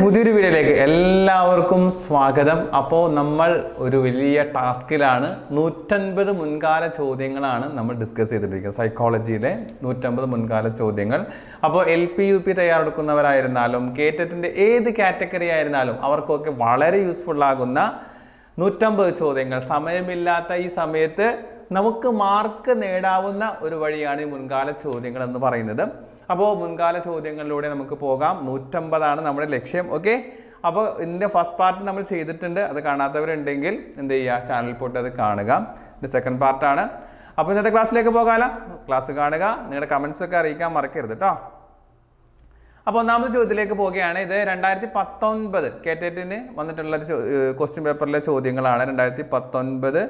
പുതിയൊരു വീഡിയോയിലേക്ക് എല്ലാവർക്കും സ്വാഗതം. അപ്പോൾ നമ്മൾ ഒരു വലിയ ടാസ്കിലാണ്. നൂറ്റൻപത് മുൻകാല ചോദ്യങ്ങളാണ് നമ്മൾ ഡിസ്കസ് ചെയ്തിട്ടിരിക്കുന്നത്. സൈക്കോളജിയിലെ നൂറ്റമ്പത് മുൻകാല ചോദ്യങ്ങൾ. അപ്പോൾ എൽ പി യു പി തയ്യാറെടുക്കുന്നവരായിരുന്നാലും കേറ്ററ്റിന്റെ ഏത് കാറ്റഗറി ആയിരുന്നാലും അവർക്കൊക്കെ വളരെ യൂസ്ഫുൾ ആകുന്ന നൂറ്റമ്പത് ചോദ്യങ്ങൾ. സമയമില്ലാത്ത ഈ സമയത്ത് നമുക്ക് മാർക്ക് നേടാവുന്ന ഒരു വഴിയാണ് ഈ മുൻകാല ചോദ്യങ്ങൾ എന്ന് പറയുന്നത്. അപ്പോൾ മുൻകാല ചോദ്യങ്ങളിലൂടെ നമുക്ക് പോകാം. നൂറ്റമ്പതാണ് നമ്മുടെ ലക്ഷ്യം. ഓക്കെ അപ്പോൾ ഇതിന്റെ ഫസ്റ്റ് പാർട്ട് നമ്മൾ ചെയ്തിട്ടുണ്ട്. അത് കാണാത്തവരുണ്ടെങ്കിൽ എന്ത് ചെയ്യുക? ചാനൽ പോയിട്ട് അത് കാണുക. ഇത് സെക്കൻഡ് പാർട്ടാണ് അപ്പോൾ ഇന്നത്തെ ക്ലാസ്സിലേക്ക് പോകാലോ? ക്ലാസ് കാണുക. നിങ്ങളുടെ കമൻസ് ഒക്കെ അറിയിക്കാൻ മറക്കരുത് കേട്ടോ അപ്പോൾ ഒന്നാമത്തെ ചോദ്യത്തിലേക്ക് പോവുകയാണ്. ഇത് രണ്ടായിരത്തി പത്തൊൻപത് കേറ്റേറ്റിന് വന്നിട്ടുള്ള ക്വസ്റ്റ്യൻ പേപ്പറിലെ ചോദ്യങ്ങളാണ്. രണ്ടായിരത്തി പത്തൊൻപത്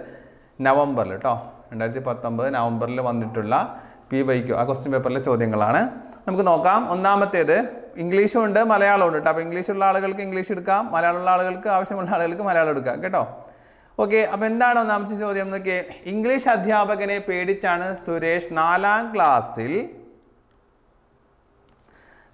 നവംബറിൽ കേട്ടോ രണ്ടായിരത്തി പത്തൊൻപത് നവംബറിൽ വന്നിട്ടുള്ള പി വൈക്കു ആ ക്വസ്റ്റ്യൻ പേപ്പറിലെ ചോദ്യങ്ങളാണ്. നമുക്ക് നോക്കാം. ഒന്നാമത്തേത് ഇംഗ്ലീഷും ഉണ്ട് മലയാളവും ഉണ്ട് കേട്ടോ അപ്പോൾ ഇംഗ്ലീഷുള്ള ആളുകൾക്ക് ഇംഗ്ലീഷ് എടുക്കാം. മലയാളമുള്ള ആളുകൾക്ക് ആവശ്യമുള്ള ആളുകൾക്ക് മലയാളം എടുക്കാം കേട്ടോ. ഓക്കെ അപ്പോൾ എന്താണ് ഒന്നാമത്തെ ചോദ്യം? നോക്കിയേ ഇംഗ്ലീഷ് അധ്യാപകനെ പേടിച്ചാണ് സുരേഷ് നാലാം ക്ലാസ്സിൽ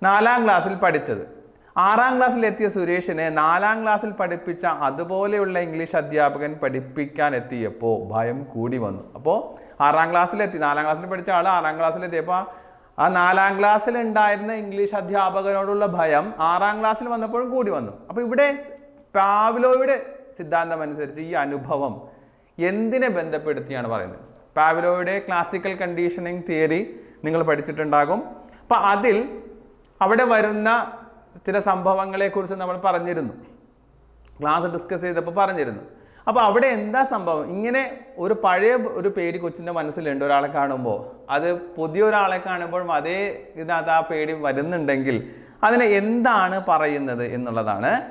നാലാം ക്ലാസ്സിൽ പഠിച്ചത്. ആറാം ക്ലാസ്സിൽ എത്തിയ സുരേഷിനെ നാലാം ക്ലാസ്സിൽ പഠിപ്പിച്ച അതുപോലെയുള്ള ഇംഗ്ലീഷ് അധ്യാപകൻ പഠിപ്പിക്കാൻ എത്തിയപ്പോൾ ഭയം കൂടി വന്നു. അപ്പോൾ ആറാം ക്ലാസ്സിലെത്തി. നാലാം ക്ലാസ്സിൽ പഠിച്ച ആൾ ആറാം ക്ലാസ്സിൽ എത്തിയപ്പോൾ ആ നാലാം ക്ലാസ്സിൽ ഉണ്ടായിരുന്ന ഇംഗ്ലീഷ് അധ്യാപകനോടുള്ള ഭയം ആറാം ക്ലാസ്സിൽ വന്നപ്പോഴും കൂടി വന്നു. അപ്പോൾ ഇവിടെ പാവ്ലോയുടെ സിദ്ധാന്തം അനുസരിച്ച് ഈ അനുഭവം എന്തിനെ ബന്ധപ്പെടുത്തിയാണ് പറയുന്നത്? പാവ്ലോയുടെ ക്ലാസിക്കൽ കണ്ടീഷനിങ് തിയറി നിങ്ങൾ പഠിച്ചിട്ടുണ്ടാകും. അപ്പോൾ അതിൽ അവിടെ വരുന്ന ചില സംഭവങ്ങളെക്കുറിച്ച് നമ്മൾ പറഞ്ഞിരുന്നു. ക്ലാസ് ഡിസ്കസ് ചെയ്തപ്പോൾ പറഞ്ഞിരുന്നു. അപ്പോൾ അവിടെ എന്താ സംഭവം? ഇങ്ങനെ ഒരു പഴയ ഒരു പേടി കൊച്ചിന്റെ മനസ്സിലുണ്ട് ഒരാളെ കാണുമ്പോൾ അത് പുതിയ ഒരാളെ കാണുമ്പോഴും അതേ ഇതിനകത്ത് ആ പേടി വരുന്നുണ്ടെങ്കിൽ അതിനെ എന്താണ് പറയുന്നത് എന്നുള്ളതാണ്.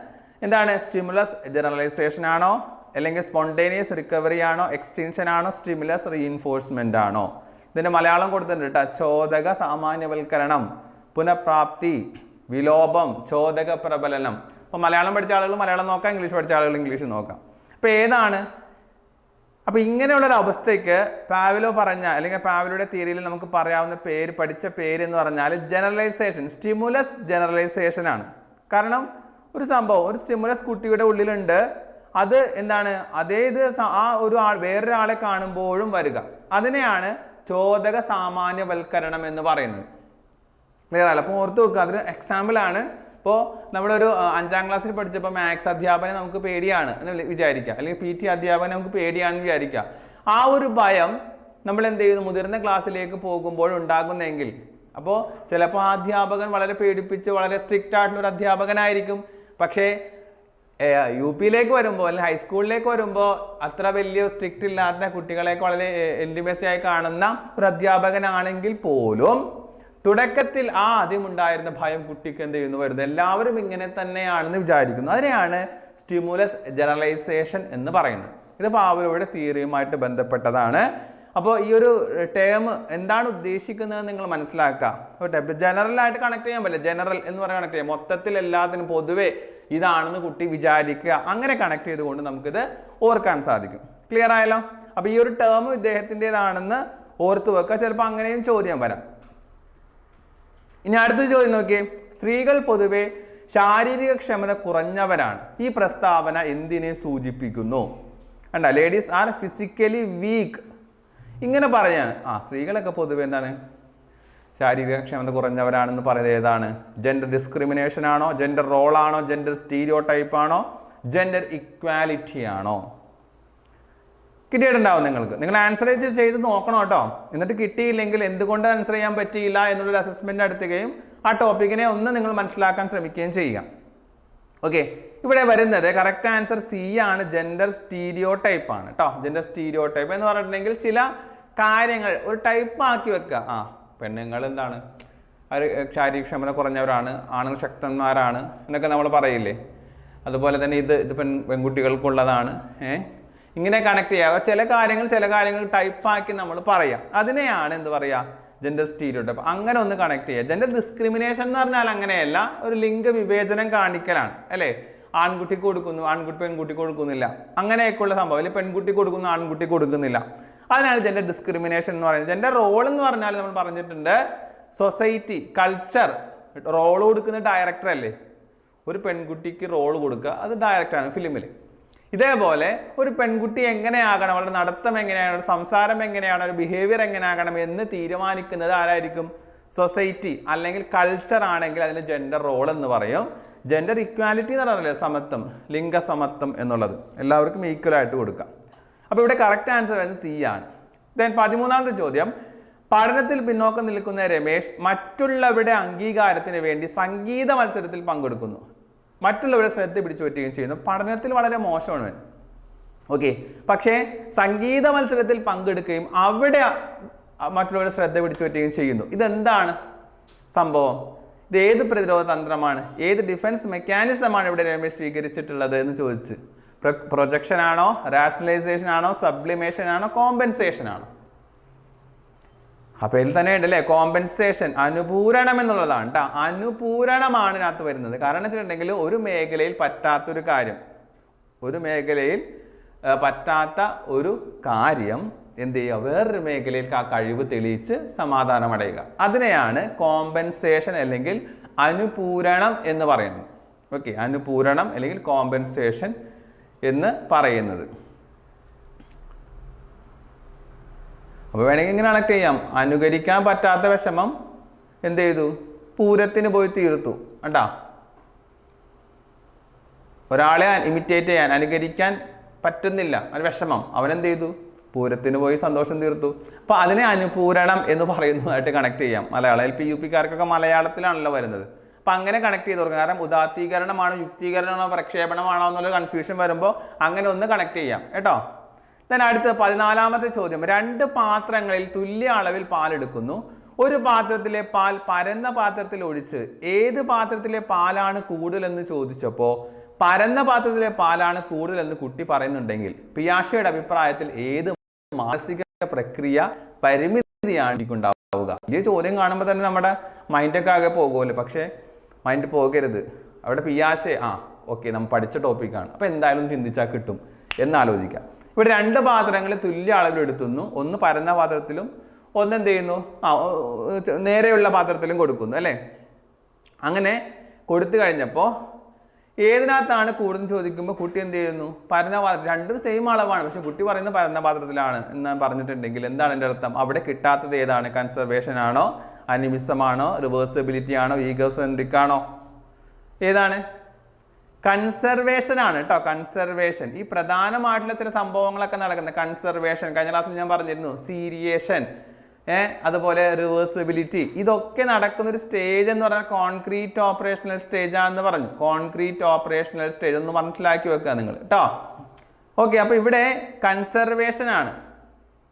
എന്താണ്? സ്റ്റിമുലസ് ജനറലൈസേഷൻ ആണോ? അല്ലെങ്കിൽ സ്പോണ്ടേനിയസ് റിക്കവറി ആണോ? എക്സ്റ്റെൻഷൻ ആണോ? സ്റ്റിമുലസ് റീഇൻഫോഴ്സ്മെന്റ് ആണോ? ഇതിന്റെ മലയാളം കൊടുത്തിട്ടുണ്ട് കേട്ടോ. ചോദക സാമാന്യവൽക്കരണം പുനഃപ്രാപ്തി വിലോപം ചോദക പ്രബലനം. അപ്പോൾ മലയാളം പഠിച്ച ആളുകൾ മലയാളം നോക്കാം ഇംഗ്ലീഷ് പഠിച്ച ആളുകൾ ഇംഗ്ലീഷ് നോക്കാം. അപ്പോൾ ഏതാണ്? അപ്പോൾ ഇങ്ങനെയുള്ളൊരു അവസ്ഥയ്ക്ക് പാവലോ പറഞ്ഞ അല്ലെങ്കിൽ പാവലോയുടെ തിയറിയിൽ നമുക്ക് പറയാവുന്ന പേര് പഠിച്ച പേര് എന്ന് പറഞ്ഞാൽ ജനറലൈസേഷൻ സ്റ്റിമുലസ് ജനറലൈസേഷൻ ആണ്. കാരണം ഒരു സംഭവം ഒരു സ്റ്റിമുലസ് കുട്ടിയുടെ ഉള്ളിലുണ്ട്. അത് എന്താണ്? അതേ ഇത് ആ ഒരു ആൾ വേറൊരാളെ കാണുമ്പോഴും വരിക. അതിനെയാണ് ചോദക സാമാന്യവൽക്കരണം എന്ന് പറയുന്നത്. ക്ലിയർ അല്ല? അപ്പോൾ ഓർത്ത് വെക്കുക അതൊരു എക്സാമ്പിൾ ആണ് ഇപ്പോൾ നമ്മളൊരു അഞ്ചാം ക്ലാസ്സിൽ പഠിച്ചപ്പോൾ മാത്സ് അധ്യാപനം നമുക്ക് പേടിയാണ് എന്ന് വിചാരിക്കുക അല്ലെങ്കിൽ പി ടി അധ്യാപനം നമുക്ക് പേടിയാണെന്ന് വിചാരിക്കുക ആ ഒരു ഭയം നമ്മൾ എന്ത് ചെയ്യുന്നു മുതിർന്ന ക്ലാസ്സിലേക്ക് പോകുമ്പോൾ ഉണ്ടാകുന്നെങ്കിൽ. അപ്പോൾ ചിലപ്പോൾ ആ അധ്യാപകൻ വളരെ പേടിപ്പിച്ച് വളരെ സ്ട്രിക്റ്റ് ആയിട്ടുള്ള ഒരു അധ്യാപകനായിരിക്കും. പക്ഷേ യു പിയിലേക്ക് വരുമ്പോൾ അല്ലെങ്കിൽ ഹൈസ്കൂളിലേക്ക് വരുമ്പോൾ അത്ര വലിയ സ്ട്രിക്റ്റ് ഇല്ലാത്ത കുട്ടികളെയൊക്കെ വളരെ എൻഡിമസി ആയി കാണുന്ന ഒരു അധ്യാപകനാണെങ്കിൽ പോലും തുടക്കത്തിൽ ആ ആദ്യം ഉണ്ടായിരുന്ന ഭയം കുട്ടിക്ക് എന്ത് ചെയ്യുന്നു? വരുന്നത് എല്ലാവരും ഇങ്ങനെ തന്നെയാണെന്ന് വിചാരിക്കുന്നു. അതിനെയാണ് സ്റ്റിമുലസ് ജനറലൈസേഷൻ എന്ന് പറയുന്നത്. ഇത് പാവലോയുടെ തിയറിയുമായിട്ട് ബന്ധപ്പെട്ടതാണ്. അപ്പോൾ ഈ ഒരു ടേം എന്താണ് ഉദ്ദേശിക്കുന്നത് നിങ്ങൾ മനസ്സിലാക്കുക. ജനറൽ ആയിട്ട് കണക്ട് ചെയ്യാൻ പറ്റില്ല. ജനറൽ എന്ന് പറയാൻ കണക്ട് ചെയ്യാം. മൊത്തത്തിൽ എല്ലാത്തിനും പൊതുവെ ഇതാണെന്ന് കുട്ടി വിചാരിക്കുക. അങ്ങനെ കണക്ട് ചെയ്തുകൊണ്ട് നമുക്കിത് ഓർക്കാൻ സാധിക്കും. ക്ലിയർ ആയല്ലോ? അപ്പോൾ ഈ ഒരു ടേം ഇദ്ദേഹത്തിന്റെതാണെന്ന് ഓർത്തു വെക്കുക. ചിലപ്പോൾ അങ്ങനെയും ചോദ്യം വരാം. ഇനി അടുത്ത ചോദ്യം നോക്കിയേ. സ്ത്രീകൾ പൊതുവെ ശാരീരിക ക്ഷമത കുറഞ്ഞവരാണ്. ഈ പ്രസ്താവന എന്തിനെ സൂചിപ്പിക്കുന്നു? കണ്ട ലേഡീസ് ആർ ഫിസിക്കലി വീക്ക് ഇങ്ങനെ പറയാണ് ആ സ്ത്രീകളൊക്കെ പൊതുവെ എന്താണ്? ശാരീരിക ക്ഷമത കുറഞ്ഞവരാണെന്ന് പറയുന്നത് ഏതാണ്? ജെൻഡർ ഡിസ്ക്രിമിനേഷൻ ആണോ? ജെൻഡർ റോളാണോ ജെൻഡർ സ്റ്റീരിയോ ആണോ? ജെൻഡർ ഇക്വാലിറ്റി ആണോ? കിട്ടിയിട്ടുണ്ടാവും നിങ്ങൾക്ക്. നിങ്ങൾ ആൻസർ ചെയ്ത് നോക്കണം കേട്ടോ. എന്നിട്ട് കിട്ടിയില്ലെങ്കിൽ എന്തുകൊണ്ട് ആൻസർ ചെയ്യാൻ പറ്റിയില്ല എന്നുള്ളൊരു അസസ്മെന്റ് നടത്തുകയും ആ ടോപ്പിക്കിനെ ഒന്ന് നിങ്ങൾ മനസ്സിലാക്കാൻ ശ്രമിക്കുകയും ചെയ്യുക. ഓക്കെ ഇവിടെ വരുന്നത് കറക്റ്റ് ആൻസർ സി ആണ്. ജെൻഡർ സ്റ്റീരിയോ ടൈപ്പ് ആണ് കേട്ടോ ജെൻഡർ സ്റ്റീരിയോ ടൈപ്പ് എന്ന് പറഞ്ഞിട്ടുണ്ടെങ്കിൽ ചില കാര്യങ്ങൾ ഒരു ടൈപ്പ് ആക്കി വെക്കുക. ആ പെണ്ണുങ്ങൾ എന്താണ്? അവർ ശാരീരിക ക്ഷമത കുറഞ്ഞവരാണ് ആണുങ്ങൾ ശക്തന്മാരാണ് എന്നൊക്കെ നമ്മൾ പറയില്ലേ? അതുപോലെ തന്നെ ഇത് ഇത് പെൺ പെൺകുട്ടികൾക്കുള്ളതാണ്. ഏ? ഇങ്ങനെ കണക്ട് ചെയ്യുക ചില കാര്യങ്ങൾ ചില കാര്യങ്ങൾ ടൈപ്പാക്കി നമ്മൾ പറയാം. അതിനെയാണ് എന്ത് പറയുക ജെൻഡർ സ്റ്റീരിയോടൈപ്പ് അങ്ങനെ ഒന്ന് കണക്ട് ചെയ്യുക ജെൻഡർ ഡിസ്ക്രിമിനേഷൻ എന്ന് പറഞ്ഞാൽ അങ്ങനെയല്ല. ഒരു ലിംഗ വിവേചനം കാണിക്കലാണ്. അല്ലേ? ആൺകുട്ടി കൊടുക്കുന്നു ആൺകുട്ടി പെൺകുട്ടി കൊടുക്കുന്നില്ല. അങ്ങനെയൊക്കെയുള്ള സംഭവം. അല്ലെങ്കിൽ പെൺകുട്ടി കൊടുക്കുന്നു ആൺകുട്ടി കൊടുക്കുന്നില്ല. അതിനാണ് ജെൻഡർ ഡിസ്ക്രിമിനേഷൻ എന്ന് പറയുന്നത്. ജെൻഡർ റോൾ എന്ന് പറഞ്ഞാൽ നമ്മൾ പറഞ്ഞിട്ടുണ്ട് സൊസൈറ്റി കൾച്ചർ റോൾ കൊടുക്കുന്ന ഡയറക്ടർ അല്ലേ? ഒരു പെൺകുട്ടിക്ക് റോൾ കൊടുക്കുക. അത് ഡയറക്ടറാണ് ഫിലിമിൽ ഇതേപോലെ ഒരു പെൺകുട്ടി എങ്ങനെയാകണം? അവരുടെ നടത്തം എങ്ങനെയാണ്? സംസാരം എങ്ങനെയാണ്? ഒരു ബിഹേവിയർ എങ്ങനെയാകണം? എന്ന് തീരുമാനിക്കുന്നത് ആരായിരിക്കും? സൊസൈറ്റി അല്ലെങ്കിൽ കൾച്ചർ ആണെങ്കിൽ അതിന് ജെൻഡർ റോൾ എന്ന് പറയും. ജെൻഡർ ഇക്വാലിറ്റി എന്ന് പറഞ്ഞല്ലോ സമത്വം? ലിംഗസമത്വം എന്നുള്ളത്. എല്ലാവർക്കും ഈക്വൽ ആയിട്ട് കൊടുക്കാം. അപ്പോൾ ഇവിടെ കറക്റ്റ് ആൻസർ വരുന്നത് സി ആണ്. ദെൻ പതിമൂന്നാമത്തെ ചോദ്യം. പഠനത്തിൽ പിന്നോക്കം നിൽക്കുന്ന രമേശ് മറ്റുള്ളവരുടെ അംഗീകാരത്തിന് വേണ്ടി സംഗീത മത്സരത്തിൽ പങ്കെടുക്കുന്നു. മറ്റുള്ളവരുടെ ശ്രദ്ധ പിടിച്ചു പറ്റുകയും ചെയ്യുന്നു. പഠനത്തിൽ വളരെ മോശമാണ് ഓക്കെ പക്ഷേ സംഗീത മത്സരത്തിൽ പങ്കെടുക്കുകയും അവിടെ മറ്റുള്ളവരുടെ ശ്രദ്ധ പിടിച്ചു പറ്റുകയും ചെയ്യുന്നു. ഇതെന്താണ് സംഭവം? ഇത് ഏത് പ്രതിരോധ തന്ത്രമാണ്? ഏത് ഡിഫൻസ് മെക്കാനിസമാണ് ഇവിടെ രമേശ് സ്വീകരിച്ചിട്ടുള്ളത് എന്ന് ചോദിച്ച്. പ്രൊജക്ഷൻ ആണോ? റാഷണലൈസേഷൻ ആണോ? സബ്ലിമേഷൻ ആണോ? കോമ്പൻസേഷൻ ആണോ? അപ്പൊ ഇതിൽ തന്നെ ഉണ്ട് അല്ലേ കോമ്പൻസേഷൻ അനുപൂരണം എന്നുള്ളതാണ് കേട്ടോ അനുപൂരണമാണ് ഇതിനകത്ത് വരുന്നത്. കാരണം വെച്ചിട്ടുണ്ടെങ്കിൽ ഒരു മേഖലയിൽ പറ്റാത്തൊരു കാര്യം ഒരു മേഖലയിൽ പറ്റാത്ത ഒരു കാര്യം എന്ത് ചെയ്യുക? വേറൊരു മേഖലയിൽ ആ കഴിവ് തെളിയിച്ച് സമാധാനമടയുക അതിനെയാണ് കോമ്പൻസേഷൻ അല്ലെങ്കിൽ അനുപൂരണം എന്ന് പറയുന്നത്. ഓക്കെ അനുപൂരണം അല്ലെങ്കിൽ കോമ്പൻസേഷൻ എന്ന് പറയുന്നത്. അപ്പോൾ വേണമെങ്കിൽ ഇങ്ങനെ കണക്ട് ചെയ്യാം. അനുകരിക്കാൻ പറ്റാത്ത വിഷമം എന്ത് ചെയ്തു? പൂരത്തിന് പോയി തീർത്തു. കണ്ടാ? ഒരാളെ ഇമിറ്റേറ്റ് ചെയ്യാൻ അനുകരിക്കാൻ പറ്റുന്നില്ല. ഒരു വിഷമം. അവനെന്ത് ചെയ്തു? പൂരത്തിന് പോയി സന്തോഷം തീർത്തു. അപ്പോൾ അതിനെ അനുപൂരണം എന്ന് പറയുന്നതായിട്ട് കണക്ട് ചെയ്യാം. മലയാളം എൽ പി യു പിക്കാർക്കൊക്കെ മലയാളത്തിലാണല്ലോ വരുന്നത്. അപ്പം അങ്ങനെ കണക്ട് ചെയ്ത് കൊടുക്കുക കാരണം ഉദാത്തീകരണമാണോ യുക്തീകരണമാണോ പ്രക്ഷേപണമാണോ എന്നുള്ള കൺഫ്യൂഷൻ വരുമ്പോൾ അങ്ങനെ ഒന്ന് കണക്ട് ചെയ്യാം. കേട്ടോ? Then അടുത്ത പതിനാലാമത്തെ ചോദ്യം. രണ്ട് പാത്രങ്ങളിൽ തുല്യ അളവിൽ പാലെടുക്കുന്നു. ഒരു പാത്രത്തിലെ പാൽ പരന്ന പാത്രത്തിൽ ഒഴിച്ച് ഏത് പാത്രത്തിലെ പാലാണ് കൂടുതലെന്ന് ചോദിച്ചപ്പോൾ പരന്ന പാത്രത്തിലെ പാലാണ് കൂടുതലെന്ന് കുട്ടി പറയുന്നുണ്ടെങ്കിൽ പിയാഷയുടെ അഭിപ്രായത്തിൽ ഏത് മാനസിക പ്രക്രിയ പരിമിതിയാണ് എനിക്കുണ്ടാവുക? ഈ ചോദ്യം കാണുമ്പോൾ തന്നെ നമ്മുടെ മൈൻഡൊക്കെ ആകെ പോകുമല്ലോ. പക്ഷേ മൈൻഡ് പോകരുത്. അവിടെ പിയാഷെ ആ ഓക്കെ നമ്മൾ പഠിച്ച ടോപ്പിക്കാണ് അപ്പോൾ എന്തായാലും ചിന്തിച്ചാൽ കിട്ടും. എന്നാലോചിക്കാം. ഇവിടെ രണ്ട് പാത്രങ്ങൾ തുല്യ അളവിൽ എടുത്തുന്നു. ഒന്ന് പരന്ന പാത്രത്തിലും ഒന്ന് എന്ത് ചെയ്യുന്നു? ആ നേരെയുള്ള പാത്രത്തിലും കൊടുക്കുന്നു അല്ലേ? അങ്ങനെ കൊടുത്തു കഴിഞ്ഞപ്പോൾ ഏതിനകത്താണ് കൂടുതൽ ചോദിക്കുമ്പോൾ കുട്ടി എന്ത് ചെയ്യുന്നു? പരന്ന പാത്രം രണ്ടും സെയിം അളവാണ് പക്ഷെ കുട്ടി പറയുന്നത് പരന്ന പാത്രത്തിലാണ് എന്ന് പറഞ്ഞിട്ടുണ്ടെങ്കിൽ എന്താണ് എന്റെ അർത്ഥം? അവിടെ കിട്ടാത്തത് ഏതാണ്? കൺസർവേഷൻ ആണോ? അനിമിസമാണോ റിവേഴ്സിബിലിറ്റി ആണോ? ഈഗോസെൻട്രിക് ആണോ? ഏതാണ്? കൺസർവേഷൻ ആണ് കേട്ടോ കൺസർവേഷൻ ഈ പ്രധാനമായിട്ടുള്ള ചില സംഭവങ്ങളൊക്കെ നടക്കുന്നത് കൺസർവേഷൻ കഴിഞ്ഞ ക്ലാസ്സിൽ ഞാൻ പറഞ്ഞിരുന്നു സീരിയേഷൻ ഏഹ് അതുപോലെ റിവേഴ്സിബിലിറ്റി ഇതൊക്കെ നടക്കുന്ന ഒരു സ്റ്റേജ് എന്ന് പറഞ്ഞാൽ കോൺക്രീറ്റ് ഓപ്പറേഷണൽ സ്റ്റേജ് ആണെന്ന് പറഞ്ഞു. കോൺക്രീറ്റ് ഓപ്പറേഷണൽ സ്റ്റേജ് ഒന്ന് മനസ്സിലാക്കി വെക്കുക നിങ്ങൾ കേട്ടോ. ഓക്കെ അപ്പോൾ ഇവിടെ കൺസർവേഷൻ ആണ്.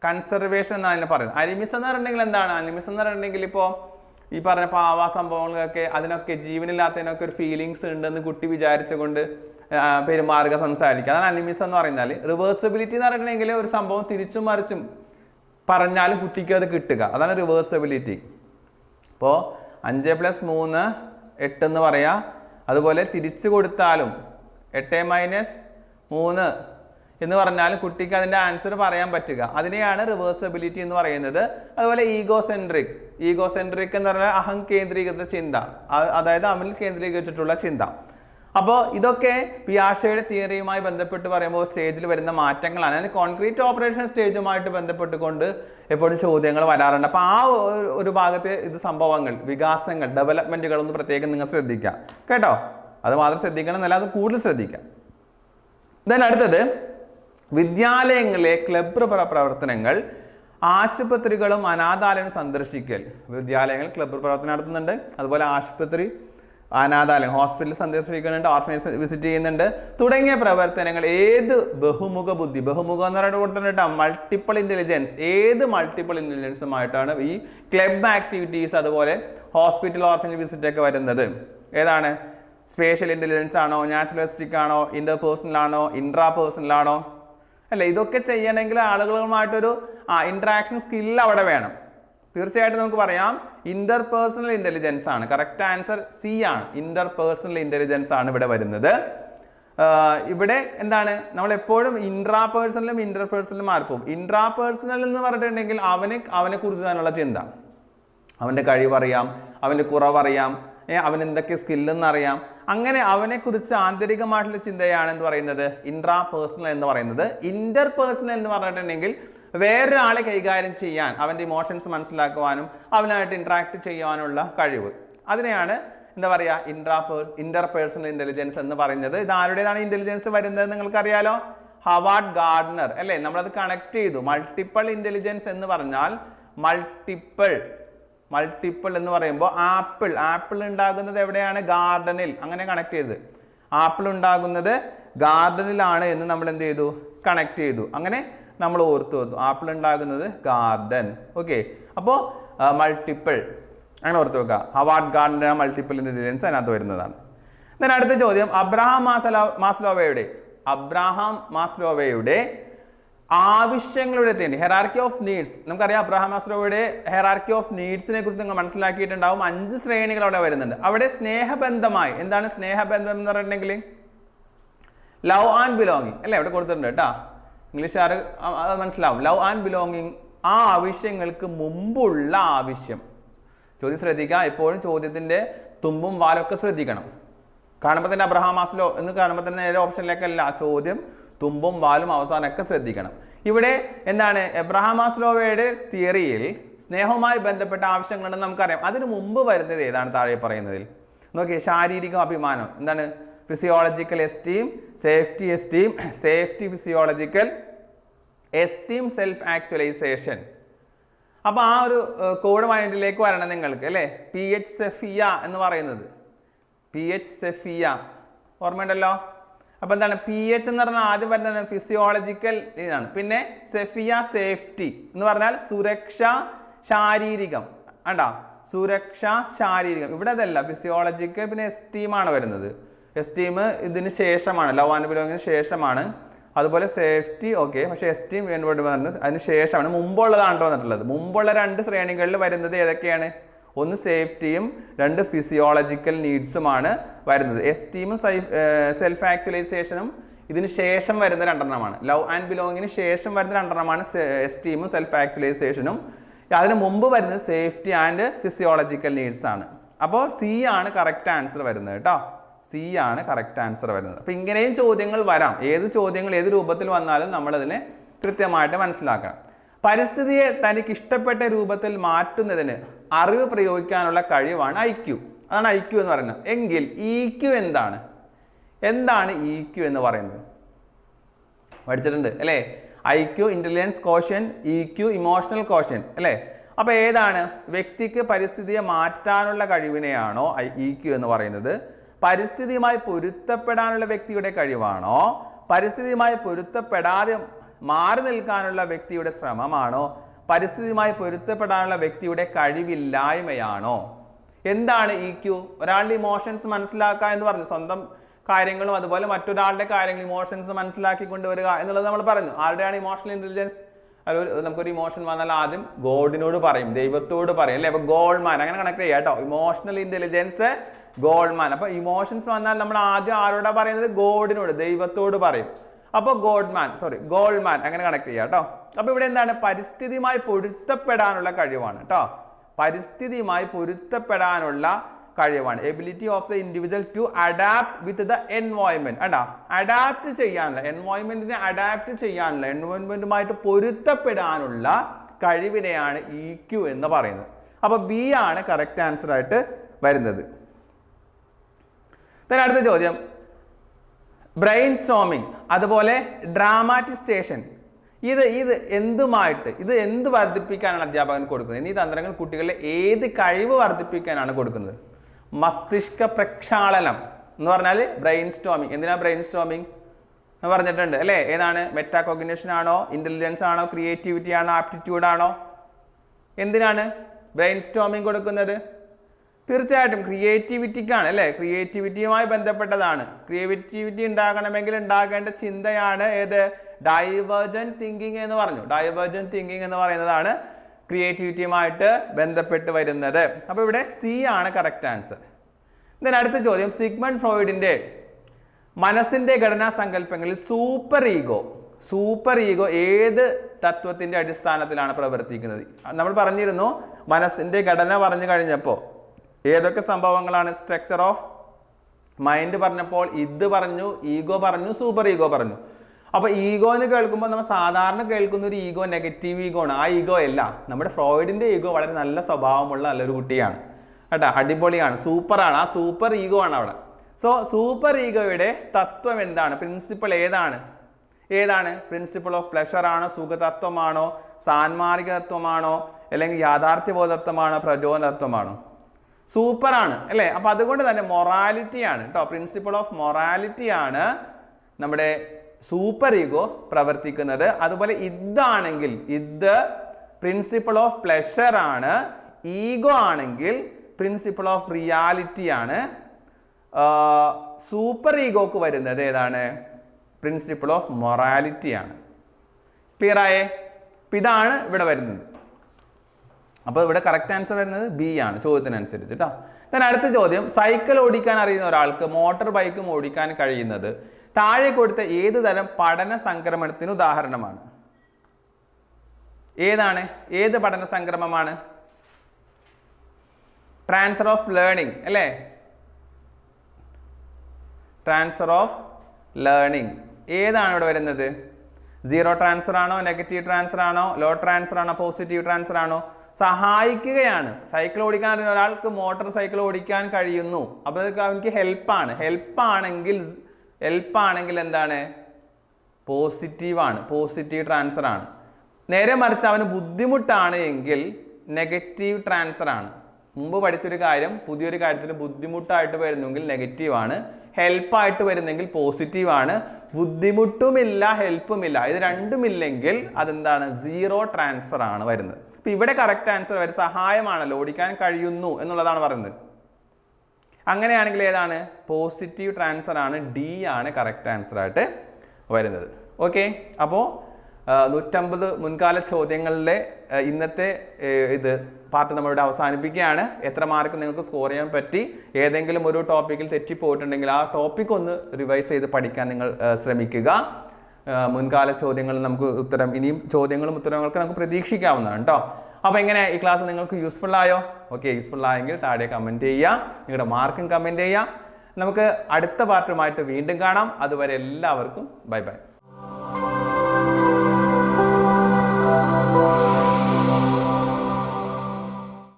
കൺസർവേഷൻ എന്നാണ് പറയുന്നത്. അനിമിസ് എന്ന് പറഞ്ഞിട്ടുണ്ടെങ്കിൽ എന്താണ്? അനിമിസ് എന്ന് പറഞ്ഞിട്ടുണ്ടെങ്കിൽ ഇപ്പോൾ ഈ പറഞ്ഞ പാവ സംഭവങ്ങളൊക്കെ അതിനൊക്കെ ജീവനില്ലാത്തതിനൊക്കെ ഒരു ഫീലിങ്സ് ഉണ്ടെന്ന് കുട്ടി വിചാരിച്ചുകൊണ്ട് പെരുമാറുക സംസാരിക്കുക. അതാണ് അനിമിസ് എന്ന് പറയുന്നത്. റിവേഴ്സിബിലിറ്റി എന്ന് പറഞ്ഞിട്ടുണ്ടെങ്കിൽ ഒരു സംഭവം തിരിച്ചും മറിച്ചും പറഞ്ഞാലും കുട്ടിക്ക് അത് കിട്ടുക. അതാണ് റിവേഴ്സിബിലിറ്റി ഇപ്പോൾ അഞ്ച് പ്ലസ് മൂന്ന് എട്ട് എന്ന് പറയാം. അതുപോലെ തിരിച്ചു കൊടുത്താലും എട്ട് മൈനസ് മൂന്ന് എന്ന് പറഞ്ഞാൽ കുട്ടിക്ക് അതിന്റെ ആൻസർ പറയാൻ പറ്റുക. അതിനെയാണ് റിവേഴ്സബിലിറ്റി എന്ന് പറയുന്നത്. അതുപോലെ ഈഗോ സെൻട്രിക് ഈഗോ സെൻട്രിക് എന്ന് പറഞ്ഞാൽ അഹം കേന്ദ്രീകൃത ചിന്ത അതായത് അവനിൽ കേന്ദ്രീകരിച്ചിട്ടുള്ള ചിന്ത. അപ്പോൾ ഇതൊക്കെ പിയാഷയുടെ തിയറിയുമായി ബന്ധപ്പെട്ട് പറയുമ്പോൾ സ്റ്റേജിൽ വരുന്ന മാറ്റങ്ങളാണ്. അതായത് കോൺക്രീറ്റ് ഓപ്പറേഷൻ സ്റ്റേജുമായിട്ട് ബന്ധപ്പെട്ടുകൊണ്ട് എപ്പോഴും ചോദ്യങ്ങൾ വരാറുണ്ട്. അപ്പോൾ ആ ഒരു ഭാഗത്തെ ഇത് സംഭവങ്ങൾ വികാസങ്ങൾ ഡെവലപ്മെന്റുകളൊന്നും പ്രത്യേകം നിങ്ങൾ ശ്രദ്ധിക്കുക. കേട്ടോ? അത് മാത്രം ശ്രദ്ധിക്കണം എന്നല്ല അത് കൂടുതൽ ശ്രദ്ധിക്കുക. ദെൻ അടുത്തത് വിദ്യാലയങ്ങളിലെ ക്ലബ് പ്രവർത്തനങ്ങൾ ആശുപത്രികളും അനാഥാലയം സന്ദർശിക്കൽ. വിദ്യാലയങ്ങൾ ക്ലബ് പ്രവർത്തനം നടത്തുന്നുണ്ട്. അതുപോലെ ആശുപത്രി അനാഥാലയം ഹോസ്പിറ്റൽ സന്ദർശിക്കുന്നുണ്ട് ഓർഫനേജ് വിസിറ്റ് ചെയ്യുന്നുണ്ട്. തുടങ്ങിയ പ്രവർത്തനങ്ങൾ ഏത് ബഹുമുഖ ബുദ്ധി ബഹുമുഖം എന്ന് പറയുന്നത് കൊടുത്തിട്ടുണ്ട് മൾട്ടിപ്പിൾ ഇന്റലിജൻസ് ഏത് മൾട്ടിപ്പിൾ ഇന്റലിജൻസുമായിട്ടാണ് ഈ ക്ലബ് ആക്ടിവിറ്റീസ് അതുപോലെ ഹോസ്പിറ്റൽ ഓർഫനേജ് വിസിറ്റ് ഒക്കെ വരുന്നത്. ഏതാണ്? സ്പേഷ്യൽ ഇന്റലിജൻസ് ആണോ നാച്ചുറലിസ്റ്റിക് ആണോ ഇന്റർ പേഴ്സണൽ ആണോ ഇൻട്രാ പേഴ്സണൽ ആണോ? അല്ല? ഇതൊക്കെ ചെയ്യണമെങ്കിൽ ആളുകളുമായിട്ടൊരു ആ ഇൻട്രാക്ഷൻ സ്കില്ല് അവിടെ വേണം. തീർച്ചയായിട്ടും നമുക്ക് പറയാം ഇന്റർ പേഴ്സണൽ ഇന്റലിജൻസ് ആണ്. കറക്റ്റ് ആൻസർ സി ആണ്. ഇന്റർ പേഴ്സണൽ ഇന്റലിജൻസ് ആണ് ഇവിടെ വരുന്നത്. ഇവിടെ എന്താണ്? നമ്മൾ എപ്പോഴും ഇൻട്രാ പേഴ്സണലും ഇന്റർ പേഴ്സണലും ഇൻട്രാ പേഴ്സണൽ എന്ന് പറഞ്ഞിട്ടുണ്ടെങ്കിൽ അവന് അവനെ കുറിച്ച് തന്നെയുള്ള ചിന്ത. അവന്റെ കഴിവറിയാം അവന്റെ കുറവറിയാം അവൻ എന്തൊക്കെ സ്കില്ലെന്ന് അറിയാം അങ്ങനെ അവനെക്കുറിച്ച് ആന്തരികമായിട്ടുള്ള ചിന്തയാണ് എന്ന് പറയുന്നത് ഇൻട്രാ പേഴ്സണൽ എന്ന് പറയുന്നത്. ഇന്റർ പേഴ്സണൽ എന്ന് പറഞ്ഞിട്ടുണ്ടെങ്കിൽ വേറൊരാളെ കൈകാര്യം ചെയ്യാൻ അവന്റെ ഇമോഷൻസ് മനസ്സിലാക്കുവാനും അവനായിട്ട് ഇൻട്രാക്ട് ചെയ്യുവാനുള്ള കഴിവ്. അതിനെയാണ് എന്താ പറയുക intra pers interpersonal intelligence എന്ന് പറയുന്നത്. ഇത് ആരുടേതാണ് ഇന്റലിജൻസ് വരുന്നത് നിങ്ങൾക്കറിയാലോ? ഹവാർഡ് ഗാർഡനർ അല്ലേ? നമ്മളത് കണക്ട് ചെയ്തു. മൾട്ടിപ്പിൾ ഇന്റലിജൻസ് എന്ന് പറഞ്ഞാൽ മൾട്ടിപ്പിൾ മൾട്ടിപ്പിൾ എന്ന് പറയുമ്പോൾ ആപ്പിൾ. ആപ്പിൾ ഉണ്ടാകുന്നത് എവിടെയാണ്? ഗാർഡനിൽ. അങ്ങനെ കണക്ട് ചെയ്ത്. ആപ്പിൾ ഉണ്ടാകുന്നത് ഗാർഡനിലാണ് എന്ന് നമ്മൾ എന്ത് ചെയ്തു? കണക്ട് ചെയ്തു. അങ്ങനെ നമ്മൾ ഓർത്തു വന്നു. ആപ്പിൾ ഉണ്ടാകുന്നത് ഗാർഡൻ. ഓക്കെ. അപ്പോൾ മൾട്ടിപ്പിൾ അങ്ങനെ ഓർത്ത് വെക്കുക ഹവാർഡ് ഗാർഡന്റെ മൾട്ടിപ്പിൾ ഇന്റലിജൻസ് അതിനകത്ത് വരുന്നതാണ്. then അടുത്ത ചോദ്യം. Abraham Marcelo മാസ്ലോവയുടെ. അബ്രഹാം മാസ്ലോവയുടെ ആവശ്യങ്ങളുടെ തേടി ഹെറാർക്കി ഓഫ് നീഡ്സ് നമുക്കറിയാം അബ്രഹാം അസ്രോയുടെ ഹെറാർക്കി ഓഫ് നീഡ്സിനെ കുറിച്ച് നിങ്ങൾ മനസ്സിലാക്കിയിട്ടുണ്ടാവും. അഞ്ച് ശ്രേണികൾ അവിടെ വരുന്നുണ്ട്. അവിടെ സ്നേഹബന്ധമായി എന്താണ് സ്നേഹബന്ധം എന്ന് പറഞ്ഞിട്ടുണ്ടെങ്കിൽ? ലവ് ആൻഡ് ബിലോങ്ങിങ് അല്ലേ? അവിടെ കൊടുത്തിട്ടുണ്ട് കേട്ടോ. ഇംഗ്ലീഷുകാർ അത് മനസ്സിലാവും. ലവ് ആൻഡ് ബിലോങ്ങിങ് ആ ആവശ്യങ്ങൾക്ക് മുമ്പുള്ള ആവശ്യം. ചോദ്യം ശ്രദ്ധിക്കുക. എപ്പോഴും ചോദ്യത്തിന്റെ തുമ്പും വാലൊക്കെ ശ്രദ്ധിക്കണം. കാണുമ്പോൾ തന്നെ അബ്രഹാം മാസ്ലോ എന്ന് കാണുമ്പോൾ തന്നെ നേരെ ഓപ്ഷനിലേക്കല്ല ചോദ്യം തുമ്പും വാലും അവസാനമൊക്കെ ശ്രദ്ധിക്കണം. ഇവിടെ എന്താണ്? എബ്രഹാം മാസ്ലോവയുടെ തിയറിയിൽ സ്നേഹവുമായി ബന്ധപ്പെട്ട ആവശ്യങ്ങളുണ്ടെന്ന് നമുക്കറിയാം. അതിന് മുമ്പ് വരുന്നത് ഏതാണ് താഴെ പറയുന്നതിൽ? നോക്കിയേ ശാരീരിക അഭിമാനം. എന്താണ്? Physiological esteem safety esteem safety physiological esteem self actualization അപ്പോൾ ആ ഒരു കോഡ് മൈൻഡിലേക്ക് വരണം നിങ്ങൾക്ക് അല്ലേ? പി എച്ച് സെഫിയ എന്ന് പറയുന്നത്. പി എച്ച് സെഫിയ ഓർമ്മയുണ്ടല്ലോ? അപ്പോൾ എന്താണ്? പി എച്ച് എന്ന് പറഞ്ഞാൽ ആദ്യം വരുന്നത് ഫിസിയോളജിക്കൽ ഇതാണ് പിന്നെ സെഫിയ സേഫ്റ്റി എന്ന് പറഞ്ഞാൽ സുരക്ഷ ശാരീരികം. ആണ്ടാ സുരക്ഷ ശാരീരികം. ഇവിടെ അതല്ല ഫിസിയോളജിക്കൽ പിന്നെ എസ്റ്റീമാണ് വരുന്നത്. എസ്റ്റീം ഇതിന് ശേഷമാണ് ലവ് ആൻഡ് ബിലോങ്ങിന് ശേഷമാണ്. അതുപോലെ സേഫ്റ്റി ഓക്കെ പക്ഷേ എസ്റ്റീം വേണ്ടി പറഞ്ഞത് അതിന് ശേഷമാണ്. മുമ്പുള്ളതാണ് വന്നിട്ടുള്ളത്. മുമ്പുള്ള രണ്ട് ശ്രേണികളിൽ വരുന്നത് ഏതൊക്കെയാണ്? ഒന്ന് സേഫ്റ്റിയും രണ്ട് ഫിസിയോളജിക്കൽ നീഡ്സുമാണ് വരുന്നത്. എസ്റ്റീമും സെൽഫ് ആക്ച്വലൈസേഷനും ഇതിന് ശേഷം വരുന്ന രണ്ടെണ്ണമാണ്. ലവ് ആൻഡ് ബിലോങ്ങിന് ശേഷം വരുന്ന രണ്ടെണ്ണമാണ് എസ്റ്റീമും സെൽഫ് ആക്ച്വലൈസേഷനും അതിന് മുമ്പ് വരുന്നത് സേഫ്റ്റി ആൻഡ് ഫിസിയോളജിക്കൽ നീഡ്സ് ആണ് അപ്പോൾ സി ആണ് കറക്റ്റ് ആൻസർ വരുന്നത് കേട്ടോ. സി ആണ് കറക്റ്റ് ആൻസർ വരുന്നത്. അപ്പോൾ ഇങ്ങനെയും ചോദ്യങ്ങൾ വരാം. ഏത് ചോദ്യങ്ങൾ ഏത് രൂപത്തിൽ വന്നാലും നമ്മളതിനെ കൃത്യമായിട്ട് മനസ്സിലാക്കണം. പരിസ്ഥിതിയെ തനിക്ക് ഇഷ്ടപ്പെട്ട രൂപത്തിൽ മാറ്റുന്നതിന് അറിവ് പ്രയോഗിക്കാനുള്ള കഴിവാണ് ഐ ക്യു. അതാണ് ഐ ക്യു എന്ന് പറയുന്നത്. എങ്കിൽ ഇ ക്യു എന്താണ്? എന്താണ് ഇ ക്യു എന്ന് പറയുന്നത്? പഠിച്ചിട്ടുണ്ട് അല്ലേ? I Q intelligence quotient E Q emotional quotient അല്ലേ? അപ്പോൾ ഏതാണ്? വ്യക്തിക്ക് പരിസ്ഥിതിയെ മാറ്റാനുള്ള കഴിവിനെയാണോ ഇ ക്യു എന്ന് പറയുന്നത്? പരിസ്ഥിതിയുമായി പൊരുത്തപ്പെടാനുള്ള വ്യക്തിയുടെ കഴിവാണോ? പരിസ്ഥിതിയുമായി പൊരുത്തപ്പെടാതെ മാറി നിൽക്കാനുള്ള വ്യക്തിയുടെ ശ്രമമാണോ? പരിസ്ഥിതിയുമായി പൊരുത്തപ്പെടാനുള്ള വ്യക്തിയുടെ കഴിവില്ലായ്മയാണോ? എന്താണ് ഇ ക്യു ഒരാളുടെ ഇമോഷൻസ് മനസ്സിലാക്കുക എന്ന് പറഞ്ഞു. സ്വന്തം കാര്യങ്ങളും അതുപോലെ മറ്റൊരാളുടെ കാര്യങ്ങൾ ഇമോഷൻസ് മനസ്സിലാക്കി കൊണ്ടുവരിക എന്നുള്ളത് നമ്മൾ പറഞ്ഞു ആരുടെയാണ് ഇമോഷണൽ ഇന്റലിജൻസ് ഒരു നമുക്കൊരു ഇമോഷൻ വന്നാൽ ആദ്യം ഗോഡിനോട് പറയും. ദൈവത്തോട് പറയും. അല്ലേ? അപ്പൊ ഗോൾമാൻ അങ്ങനെ കണക്ട് ചെയ്യാം കേട്ടോ. Emotional intelligence Goleman. അപ്പൊ ഇമോഷൻസ് വന്നാൽ നമ്മൾ ആദ്യം ആരോടാ പറയുന്നത്? ഗോഡിനോട് ദൈവത്തോട് പറയും. അപ്പോൾ ഗോഡ്മാൻ സോറി ഗോൾമാൻ. അങ്ങനെ കണക്ട് ചെയ്യാം കേട്ടോ. അപ്പൊ ഇവിടെ എന്താണ്? പരിസ്ഥിതിയുമായി പൊരുത്തപ്പെടാനുള്ള കഴിവാണ് കേട്ടോ പരിസ്ഥിതിയുമായി പൊരുത്തപ്പെടാനുള്ള കഴിവാണ്. Ability of the individual to adapt with the environment അണ്ടാ adapt ചെയ്യാനുള്ള എൻവോയ്മെന്റിനെ അഡാപ്റ്റ് ചെയ്യാനുള്ള എൻവോയ്മെന്റുമായിട്ട് പൊരുത്തപ്പെടാനുള്ള കഴിവിനെയാണ് ഇ ക്യു എന്ന് പറയുന്നത്. അപ്പൊ ബി ആണ് കറക്റ്റ് ആൻസർ ആയിട്ട് വരുന്നത്. അടുത്ത ചോദ്യം. ബ്രെയിൻ സ്റ്റോമിങ് അതുപോലെ ഡ്രാമാറ്റിസ്റ്റേഷൻ ഇത് ഇത് എന്തുമായിട്ട് ഇത് എന്ത് വർദ്ധിപ്പിക്കാനാണ് അധ്യാപകൻ കൊടുക്കുന്നത്? എന്നീ തന്ത്രങ്ങൾ കുട്ടികളിലെ ഏത് കഴിവ് വർദ്ധിപ്പിക്കാനാണ് കൊടുക്കുന്നത്? മസ്തിഷ്ക പ്രക്ഷാളനം എന്ന് പറഞ്ഞാൽ ബ്രെയിൻ സ്റ്റോമിങ് എന്തിനാണ് ബ്രെയിൻ സ്റ്റോമിങ് എന്ന് പറഞ്ഞിട്ടുണ്ട് അല്ലേ? ഏതാണ്? മെറ്റാകോഗ്നേഷൻ ആണോ? ഇന്റലിജൻസ് ആണോ? ക്രിയേറ്റിവിറ്റി ആണോ? ആപ്റ്റിറ്റ്യൂഡ് ആണോ? എന്തിനാണ് ബ്രെയിൻ സ്റ്റോമിങ് കൊടുക്കുന്നത്? തീർച്ചയായിട്ടും ക്രിയേറ്റിവിറ്റിക്കാണ് അല്ലേ? ക്രിയേറ്റിവിറ്റിയുമായി ബന്ധപ്പെട്ടതാണ്. ക്രിയേറ്റിവിറ്റി ഉണ്ടാകണമെങ്കിൽ ഉണ്ടാകേണ്ട ചിന്തയാണ് ഏത്? ഡൈവേർജൻ തിങ്കിങ് എന്ന് പറഞ്ഞു. ഡൈവേർജൻ തിങ്കിങ് എന്ന് പറയുന്നതാണ് ക്രിയേറ്റിവിറ്റിയുമായിട്ട് ബന്ധപ്പെട്ട് വരുന്നത്. അപ്പോൾ ഇവിടെ സി ആണ് കറക്റ്റ് ആൻസർ ഇതിന് അടുത്ത ചോദ്യം സിഗ്മണ്ട് ഫ്രോയിഡിന്റെ മനസ്സിന്റെ ഘടനാ സങ്കല്പങ്ങളിൽ സൂപ്പർ ഈഗോ സൂപ്പർ ഈഗോ ഏത് തത്വത്തിന്റെ അടിസ്ഥാനത്തിലാണ് പ്രവർത്തിക്കുന്നത്? നമ്മൾ പറഞ്ഞിരുന്നു മനസ്സിന്റെ ഘടന പറഞ്ഞു കഴിഞ്ഞപ്പോൾ ഏതൊക്കെ സംഭവങ്ങളാണ് സ്ട്രക്ചർ ഓഫ് മൈൻഡ് പറഞ്ഞപ്പോൾ ഇത് പറഞ്ഞു ഈഗോ പറഞ്ഞു സൂപ്പർ ഈഗോ പറഞ്ഞു. അപ്പൊ ഈഗോ എന്ന് കേൾക്കുമ്പോൾ നമ്മൾ സാധാരണ കേൾക്കുന്ന ഒരു ഈഗോ നെഗറ്റീവ് ഈഗോ ആണ്. ആ ഈഗോ അല്ല. നമ്മുടെ ഫ്രോയിഡിന്റെ ഈഗോ വളരെ നല്ല സ്വഭാവമുള്ള നല്ലൊരു കുട്ടിയാണ്. കേട്ടോ? അടിപൊളിയാണ്. സൂപ്പറാണ് ആ സൂപ്പർ ഈഗോ ആണ് അവിടെ. സോ സൂപ്പർ ഈഗോയുടെ തത്വം എന്താണ്? പ്രിൻസിപ്പിൾ ഏതാണ്? ഏതാണ്? പ്രിൻസിപ്പിൾ ഓഫ് പ്ലഷർ ആണോ? സുഖതത്വമാണോ? സാൻമാർഗിക തത്വമാണോ? അല്ലെങ്കിൽ യാഥാർത്ഥ്യബോധത്വമാണോ പ്രചോദനത്വമാണോ സൂപ്പറാണ് അല്ലേ? അപ്പൊ അതുകൊണ്ട് തന്നെ മൊറാലിറ്റിയാണ് കേട്ടോ? പ്രിൻസിപ്പിൾ ഓഫ് മൊറാലിറ്റിയാണ് നമ്മുടെ സൂപ്പർ ഈഗോ പ്രവർത്തിക്കുന്നത്. അതുപോലെ ഇതാണെങ്കിൽ ഇത് പ്രിൻസിപ്പിൾ ഓഫ് പ്ലഷർ ആണ്. ഈഗോ ആണെങ്കിൽ പ്രിൻസിപ്പിൾ ഓഫ് റിയാലിറ്റി ആണ്. സൂപ്പർ ഈഗോക്ക് വരുന്നത് ഏതാണ്? പ്രിൻസിപ്പിൾ ഓഫ് മൊറാലിറ്റി ആണ്. ക്ലിയർ ആയേ? ഇതാണ് ഇവിടെ വരുന്നത്. അപ്പോൾ ഇവിടെ കറക്റ്റ് ആൻസർ വരുന്നത് ബി ആണ് ചോദ്യത്തിനനുസരിച്ച് കേട്ടോ then അടുത്ത ചോദ്യം സൈക്കിൾ ഓടിക്കാൻ അറിയുന്ന ഒരാൾക്ക് മോട്ടോർ ബൈക്കും ഓടിക്കാൻ കഴിയുന്നത് താഴെ കൊടുത്ത ഏത് തരം പഠന സംക്രമണത്തിന് ഉദാഹരണമാണ്? ഏതാണ്? ഏത് പഠന സംക്രമമാണ്? ട്രാൻസ്ഫർ ഓഫ് ലേണിംഗ് അല്ലേ? ട്രാൻസ്ഫർ ഓഫ് ലേണിംഗ് ഏതാണ് ഇവിടെ വരുന്നത്? സീറോ ട്രാൻസ്ഫർ ആണോ? നെഗറ്റീവ് ട്രാൻസ്ഫർ ആണോ? ലോ ട്രാൻസ്ഫർ ആണോ? പോസിറ്റീവ് ട്രാൻസ്ഫർ ആണോ? സഹായിക്കുകയാണ്. സൈക്കിൾ ഓടിക്കാൻ അറിയുന്ന ഒരാൾക്ക് മോട്ടോർ സൈക്കിൾ ഓടിക്കാൻ കഴിയുന്നു. അപ്പോൾ അവർക്ക് ഹെൽപ്പാണ് ഹെൽപ്പാണെങ്കിൽ ഹെൽപ്പാണെങ്കിൽ എന്താണ്? പോസിറ്റീവാണ് പോസിറ്റീവ് ട്രാൻസ്ഫർ ആണ്. നേരെ മറിച്ച് അവന് ബുദ്ധിമുട്ടാണ് എങ്കിൽ നെഗറ്റീവ് ട്രാൻസ്ഫർ ആണ്. മുമ്പ് പഠിച്ചൊരു കാര്യം പുതിയൊരു കാര്യത്തിന് ബുദ്ധിമുട്ടായിട്ട് വരുന്നെങ്കിൽ നെഗറ്റീവാണ് ഹെൽപ്പായിട്ട് വരുന്നെങ്കിൽ പോസിറ്റീവാണ് ബുദ്ധിമുട്ടുമില്ല ഹെൽപ്പുമില്ല ഇത് രണ്ടുമില്ലെങ്കിൽ അതെന്താണ്? സീറോ ട്രാൻസ്ഫർ ആണ് വരുന്നത്. ഇപ്പൊ ഇവിടെ കറക്റ്റ് ആൻസർ വരും സഹായമാണല്ലോ. ഓടിക്കാൻ കഴിയുന്നു എന്നുള്ളതാണ് പറയുന്നത്. അങ്ങനെയാണെങ്കിൽ ഏതാണ്? പോസിറ്റീവ് ട്രാൻസ്ഫർ ആണ്. ഡി ആണ് കറക്റ്റ് ആൻസർ ആയിട്ട് വരുന്നത്. ഓക്കെ അപ്പോൾ നൂറ്റമ്പത് മുൻകാല ചോദ്യങ്ങളിലെ ഇന്നത്തെ ഇത് പാർട്ട് നമ്മളിവിടെ അവസാനിപ്പിക്കുകയാണ്. എത്ര മാർക്ക് നിങ്ങൾക്ക് സ്കോർ ചെയ്യാൻ പറ്റി? ഏതെങ്കിലും ഒരു ടോപ്പിക്കിൽ തെറ്റിപ്പോയിട്ടുണ്ടെങ്കിൽ ആ ടോപ്പിക് ഒന്ന് റിവൈസ് ചെയ്ത് പഠിക്കാൻ നിങ്ങൾ ശ്രമിക്കുക. മുൻകാല ചോദ്യങ്ങളിൽ നമുക്ക് ഉത്തരം ഇനിയും ചോദ്യങ്ങളും ഉത്തരങ്ങൾക്ക് നമുക്ക് പ്രതീക്ഷിക്കാവുന്നതാണ് കേട്ടോ അപ്പോൾ എങ്ങനെ ഈ ക്ലാസ് നിങ്ങൾക്ക് യൂസ്ഫുൾ ആയോ? ഓക്കെ യൂസ്ഫുൾ ആയെങ്കിൽ താഴെ കമന്റ് ചെയ്യുക നിങ്ങളുടെ മാർക്കും കമന്റ് ചെയ്യുക നമുക്ക് അടുത്ത പാർട്ടുമായിട്ട് വീണ്ടും കാണാം. അതുവരെ എല്ലാവർക്കും ബൈ ബൈ